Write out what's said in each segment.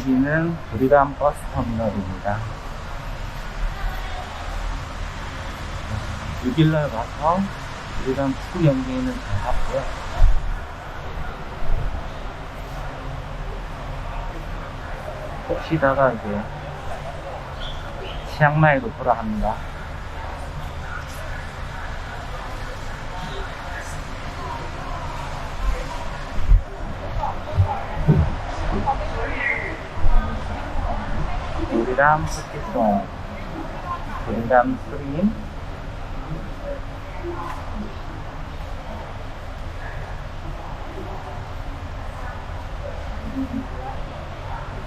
여기는 부리람 버스 터미널입니다. 6일날 가서 부리람 추 연계에는 잘 갔고요. 혹 쉬다가 이제 치앙마이로 돌아갑니다. 부리람 스키송, 부리람 스림,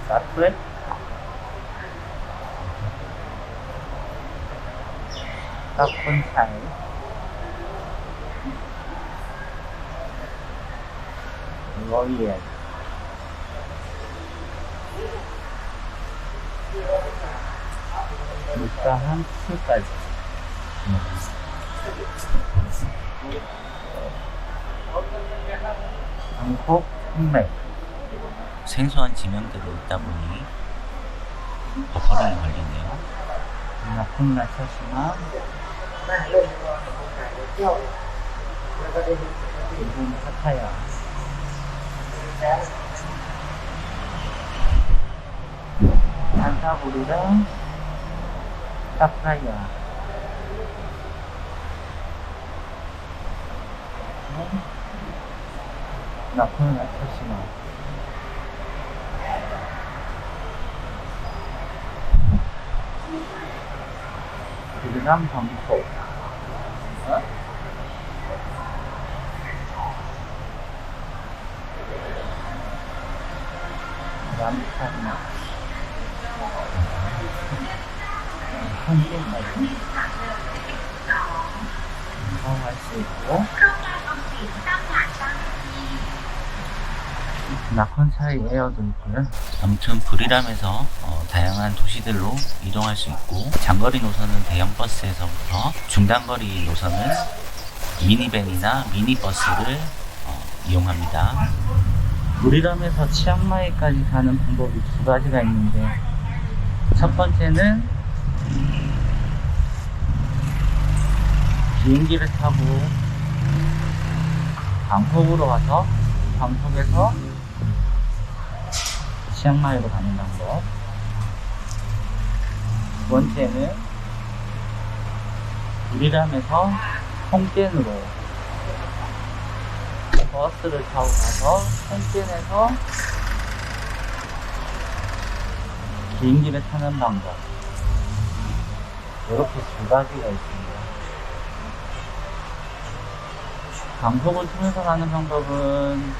사트레, 따푼차 이, 로이엘, 물가한 술까지. 방콕 흑맥 생소한 지명들이 있다 보니 버퍼링이 걸리네요. 나쁜나 차시마 일본 파타야 산타부리랑 파타야. 나쁜나 차시마. 그다음 방콕 어? 남산나 한국까지 사용할 수 있고 낙헌차이 에어도 있고요 아무튼 브리람에서 어, 다양한 도시들로 이동할 수 있고 장거리 노선은 대형 버스에서부터 중단거리 노선은 미니밴이나 미니버스를 어, 이용합니다. 우리람에서 치앙마이까지 가는 방법이 두 가지가 있는데 첫 번째는 비행기를 타고 방콕으로 가서 방콕에서 치앙마이로 가는 방법. 두 번째는 우리람에서 홍젠으로 버스를 타고 가서 홍젠에서 비행기를 타는 방법 이렇게 두 가지가 있습니다. 방송을 통해서 가는 방법은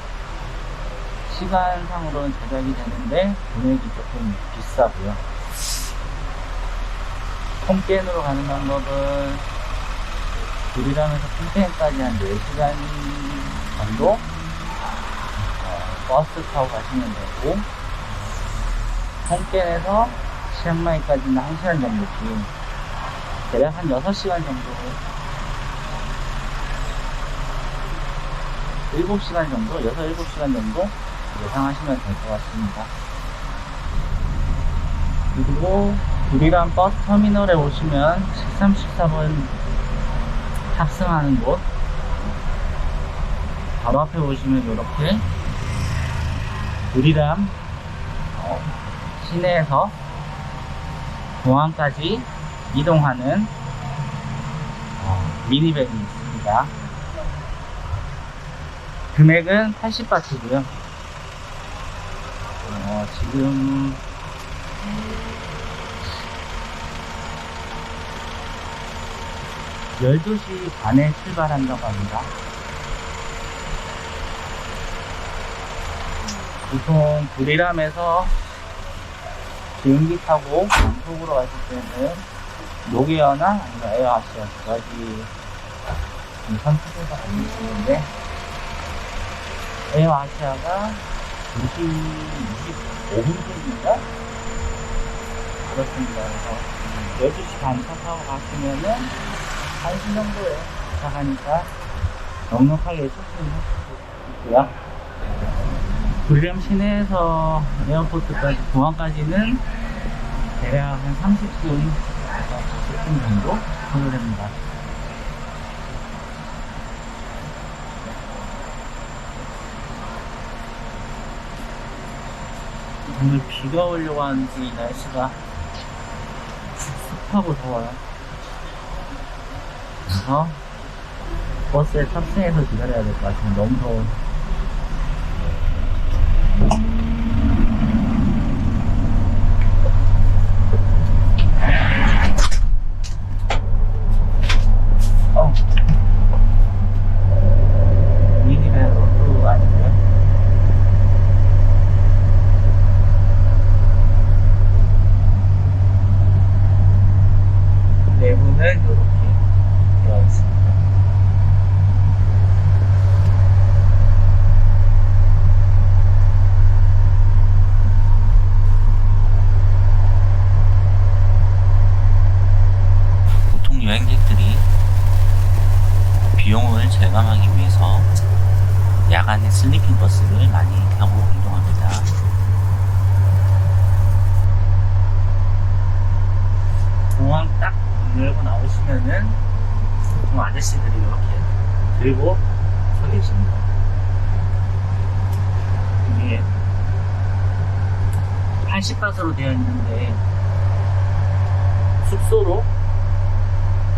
시간상으로는 제작이 되는데 금액이 조금 비싸고요. 콩겐으로 가는 방법은 불이라면서 콩겐까지 한 4시간 정도 어, 버스 타고 가시면 되고 콩겐에서 치앙마이까지는 1시간 정도 긴 대략 한 6시간 정도. 7시간 정도, 6, 7시간 정도? 예상하시면 될 것 같습니다. 그리고 구리람 버스 터미널에 오시면 1314번 탑승하는 곳. 바로 앞에 보시면 이렇게 구리람 어, 시내에서 공항까지 이동하는 어, 미니밴이 있습니다. 금액은 80바트고요. 어, 지금 열두 시 반에 출발한다고 합니다. 보통 브리람에서 비행기 타고 방콕으로 가실 때는 아니면 에어아시아 두 가지 선택해서 가시는데 에어아시아가 2시 25분쯤인가? 그렇습니다. 그래서 12시 반차 타고 가시면은 1시 정도에 도착하니까 넉넉하게 있고요. 불량 시내에서 에어포트까지 공항까지는 대략 한 30분, 40분 정도 소요됩니다. 오늘 비가 오려고 하는지 날씨가 습하고 더워요. 그래서 버스에 탑승해서 기다려야 될 것 같아요. 너무 더워. 어. 미니밴 로드 아니고요. 내부는 이렇게 되어 있습니다. 보통 여행객들이 비용을 절감하기 위해서 야간에 슬리핑 버스를 많이 타고 이동합니다. 공항 딱 열고 나오시면은 보통 아저씨들이 이렇게 들고 서 계십니다. 이게 80가스로 되어 있는데 숙소로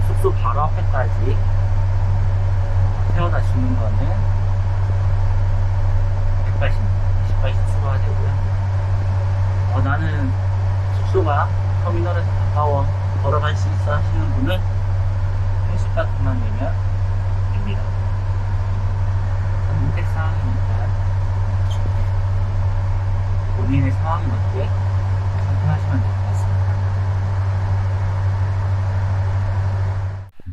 숙소 바로 앞에까지 태워다 주는 거는 180입니다. 10까지 추가가 되고요. 어, 나는 숙소가 터미널에서 가까워 걸어갈 수 있어 하시는 분은 80바트만 내면 됩니다. 선택 사항이니까 본인의 상황에 맞게 선택하시면 될 것 같습니다.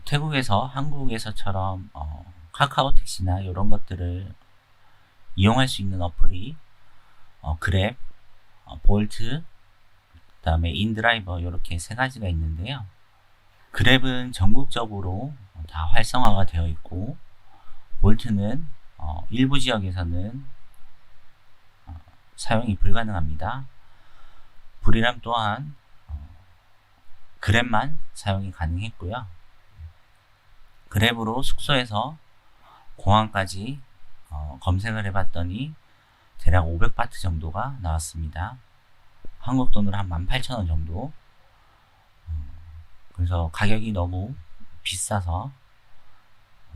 태국에서 한국에서처럼 어, 카카오 택시나 이런 것들을 이용할 수 있는 어플이 어, 그랩, 어, 볼트, 그 다음에 인드라이버 이렇게 세 가지가 있는데요. 그랩은 전국적으로 다 활성화가 되어 있고 볼트는 어, 일부 지역에서는 어, 사용이 불가능합니다. 불이람 또한 어, 그랩만 사용이 가능했고요. 그랩으로 숙소에서 공항까지 어, 검색을 해봤더니 대략 500바트 정도가 나왔습니다. 한국 돈으로 한 18,000원 정도. 음, 그래서 가격이 너무 비싸서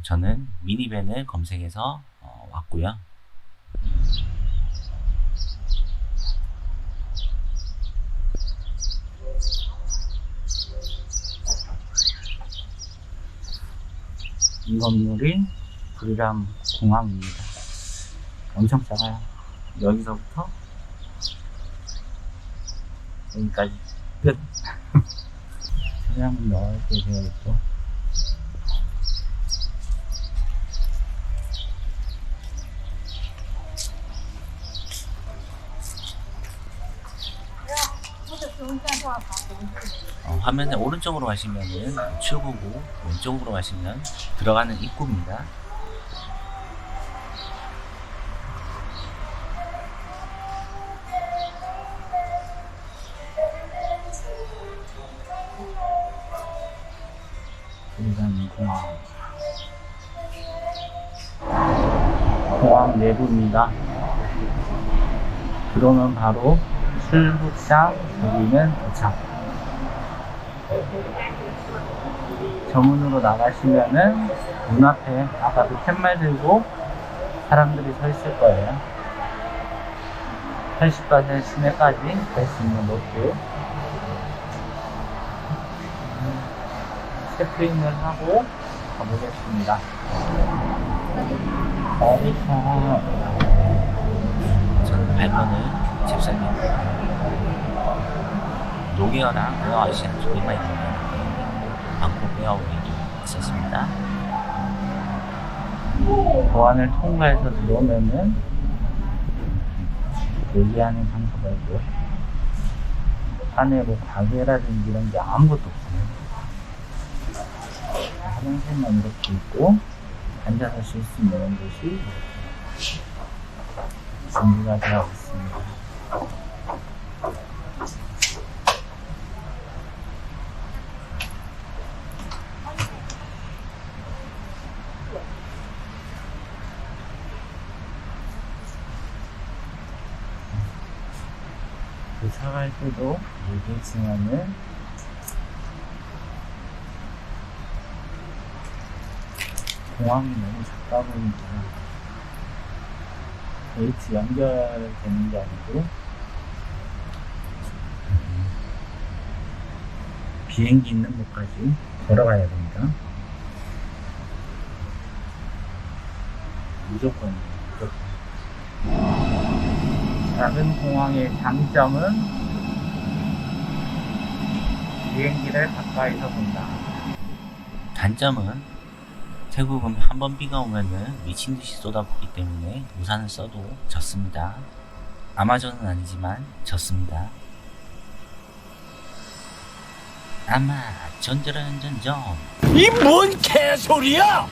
저는 미니밴을 검색해서 어, 왔고요. 이 건물이 불이람 공항입니다. 엄청 작아요. 여기서부터 여기까지 끝. 차량은 넓게 되어 있고 어, 화면에 오른쪽으로 가시면은 출구고 왼쪽으로 가시면 들어가는 입구입니다. 불이람 공항. 공항 내부입니다. 들어오면 바로 출국장 여기는 도착. 정문으로 나가시면은 문 앞에 아까 그 팻말 들고 사람들이 서 있을 거예요. 80바트 시내까지 갈 수 있는 로드. 체크인을 하고 가보겠습니다. 어디서 저는 8번을 집사님 노기어랑 두 개만 있는 방콕 에어웨이도 있었습니다. 보안을 통과해서 들어오면은 얘기하는 장소가 있고요. 안에 뭐 가게라든지 이런 게 아무것도 없어요. 화장실 침대만 이렇게 있고 앉아서 쉴 수 있는 곳이 준비가 되어 있습니다. 이사 갈 때도 얘기했지만은 공항이 너무 작다 보니까 게이트 연결되는 게 아니고 비행기 있는 곳까지 걸어가야 됩니다. 무조건 무조건. 작은 공항의 장점은 비행기를 가까이서 본다. 단점은 태국은 한 번 비가 오면은 미친 듯이 쏟아붓기 때문에 우산을 써도 젖습니다. 아마존은 아니지만 젖습니다. 아마 전전전전 이뭔 개소리야!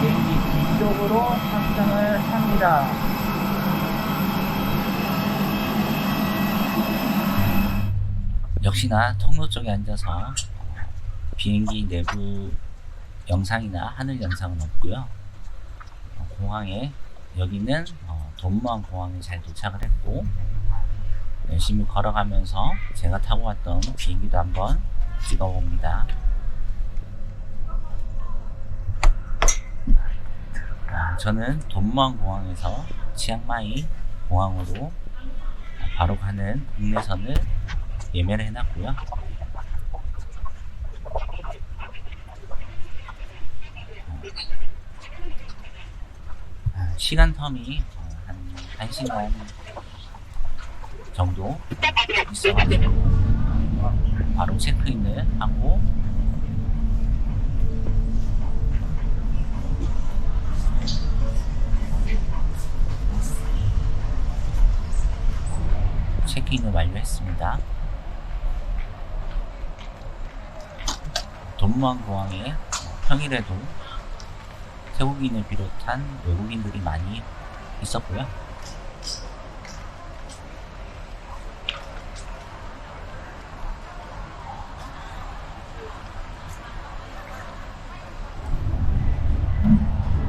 비행기 뒤쪽으로 탑승을 합니다. 역시나 통로 쪽에 앉아서 비행기 내부 영상이나 하늘 영상은 없고요. 어, 공항에 여기는 어, 돈무안 공항에 잘 도착을 했고 열심히 걸어가면서 제가 타고 왔던 비행기도 한번 찍어봅니다. 아, 저는 돈무안 공항에서 치앙마이 공항으로 바로 가는 국내선을 예매를 해놨고요. 아, 시간 텀이 어, 한 1시간 정도 있어가지고 바로 체크인을 하고 체크인을 완료했습니다. 돈무안 공항에 평일에도 태국인을 비롯한 외국인들이 많이 있었고요.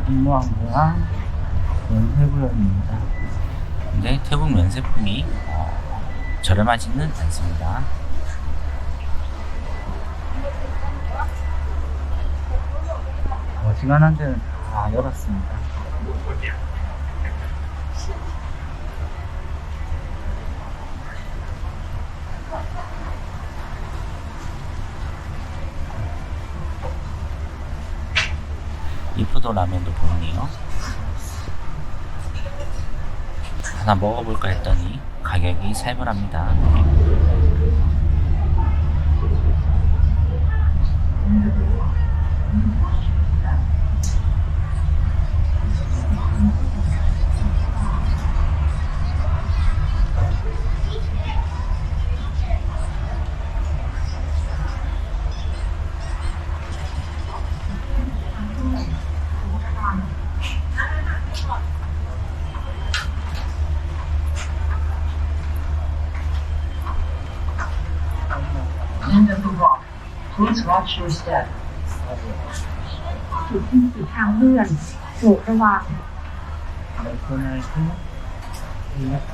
인무항공항 연세구역입니다. 근데 태국 면세품이 어, 저렴하지는 않습니다. 어지간한 데는 다 열었습니다. 이프도 라면도 보이네요. 하나 먹어볼까 했더니 가격이 살벌합니다. Please watch your step. จุดที่คือทางเลื่อนโปรดระวัง Thank you.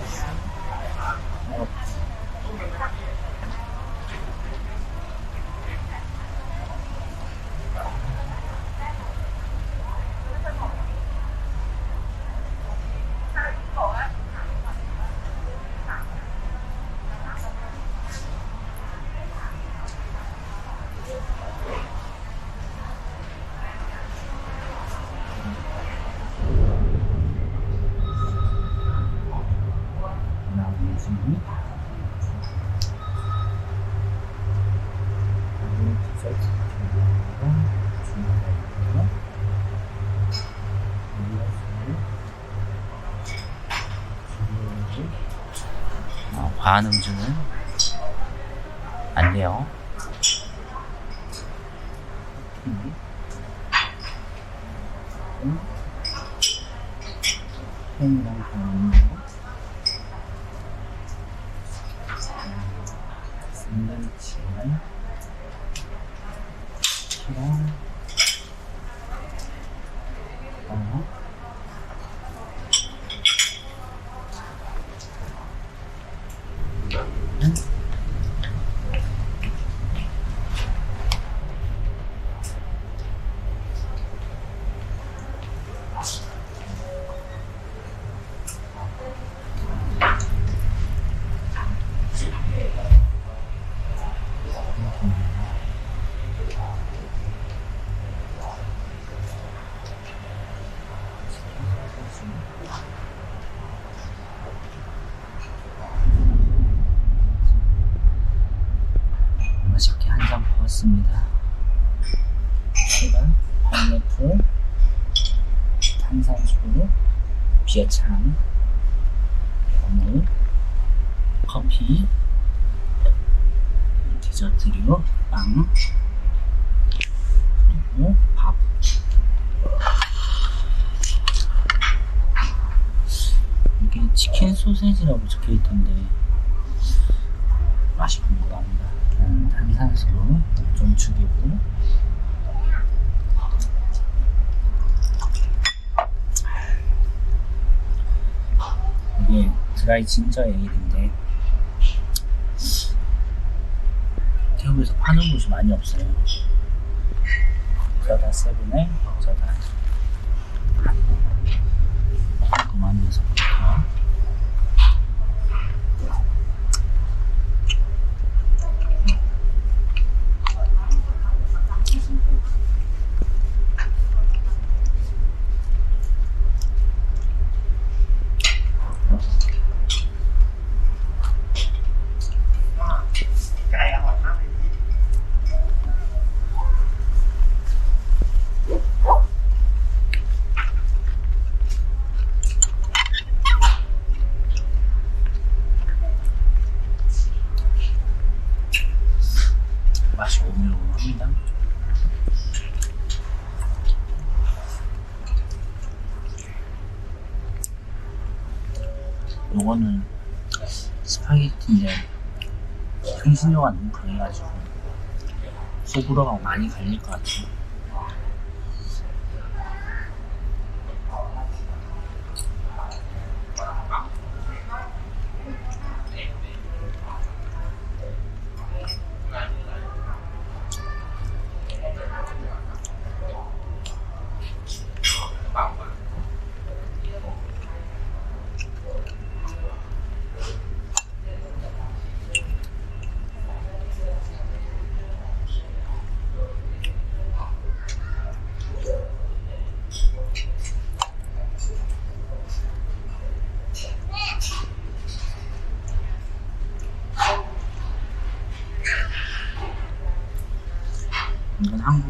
과한 음주는 안 돼요. 펜이랑 가운데 샌드위치랑 키랑 어 맛있게 한 잔 먹었습니다. 제가 파인애플 탄산수 비어창 오늘 커피 디저트류 빵 그리고 밥 이게 치킨 소세지라고 적혀 있던데 맛이 궁금합니다. 음, 탄산수로 좀 죽이고 이게 드라이 진저 에일인데 태국에서 파는 곳이 많이 없어요. 저다 세븐에 저다 궁금하면서부터 맛이 오묘합니다. 요거는 스파게티인데 향신료가 너무 강해가지고 호불호가 많이 갈릴 것 같아요.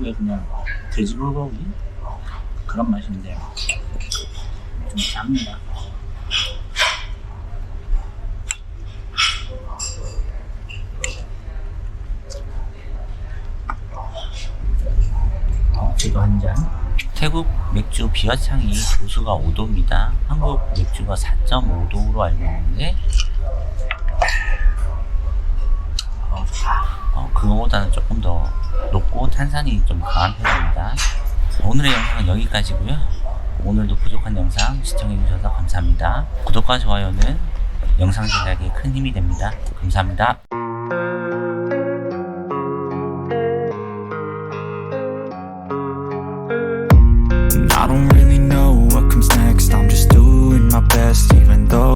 한국의 그냥 돼지불고기 그런 맛인데 좀 짭니다. 어, 저도 한 잔. 태국 맥주 비화창이 도수가 5도입니다. 한국 맥주가 4.5도로 알고 있는데 어. 어, 그거보다는 조금 더 높고 탄산이 좀 강한 편입니다. 오늘의 영상은 여기까지고요. 오늘도 부족한 영상 시청해주셔서 감사합니다. 구독과 좋아요는 영상 제작에 큰 힘이 됩니다. 감사합니다.